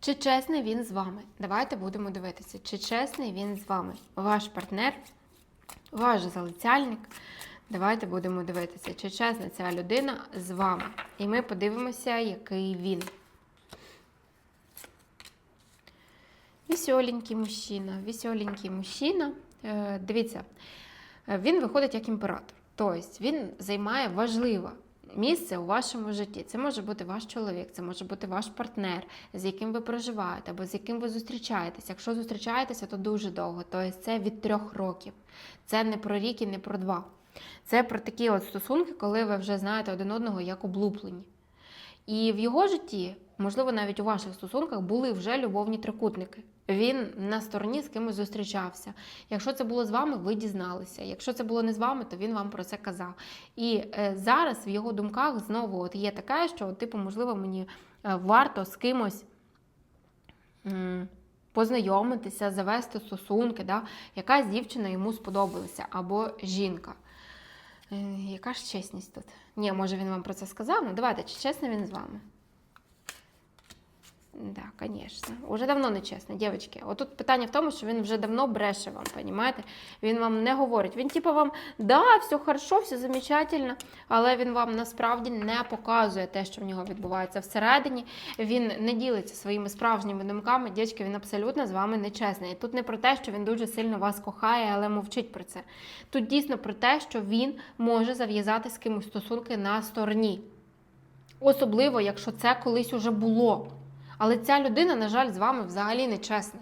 Чи чесний він з вами? Давайте будемо дивитися, чи чесний він з вами. Ваш партнер, ваш залицяльник. Давайте будемо дивитися, чи чесна ця людина з вами. І ми подивимося, який він. Веселенький мужчина, веселенький мужчина. Е, Дивіться, е, він виходить як імператор. Тобто він займає важливе місце у вашому житті. Це може бути ваш чоловік, це може бути ваш партнер, з яким ви проживаєте або з яким ви зустрічаєтесь. Якщо зустрічаєтеся, то дуже довго. Тобто це від трьох років. Це не про рік і не про два. Це про такі от стосунки, коли ви вже знаєте один одного як облуплені. І в його житті, можливо, навіть у ваших стосунках були вже любовні трикутники. Він на стороні з кимось зустрічався. Якщо це було з вами, ви дізналися. Якщо це було не з вами, то він вам про це казав. І е, зараз в його думках знову от є таке, що, типу, можливо, мені е, варто з кимось. Познайомитися, завести стосунки, да? якась дівчина йому сподобалася, або жінка. Е, Яка ж чесність тут? Ні, може він вам про це сказав? Ну давайте, чи чесно він з вами? Да, конечно. Уже давно не чесно, дівчатки. Отут питання в тому, що він вже давно бреше вам, понімаєте? Він вам не говорить. Він типу вам, да, все хорошо, все замечательно, але він вам насправді не показує те, що в нього відбувається всередині. Він не ділиться своїми справжніми думками. Дівчатки, він абсолютно з вами не чесний. Тут не про те, що він дуже сильно вас кохає, але мовчить про це. Тут дійсно про те, що він може зав'язати з кимось стосунки на стороні. Особливо, якщо це колись уже було. Але ця людина, на жаль, з вами взагалі не чесна.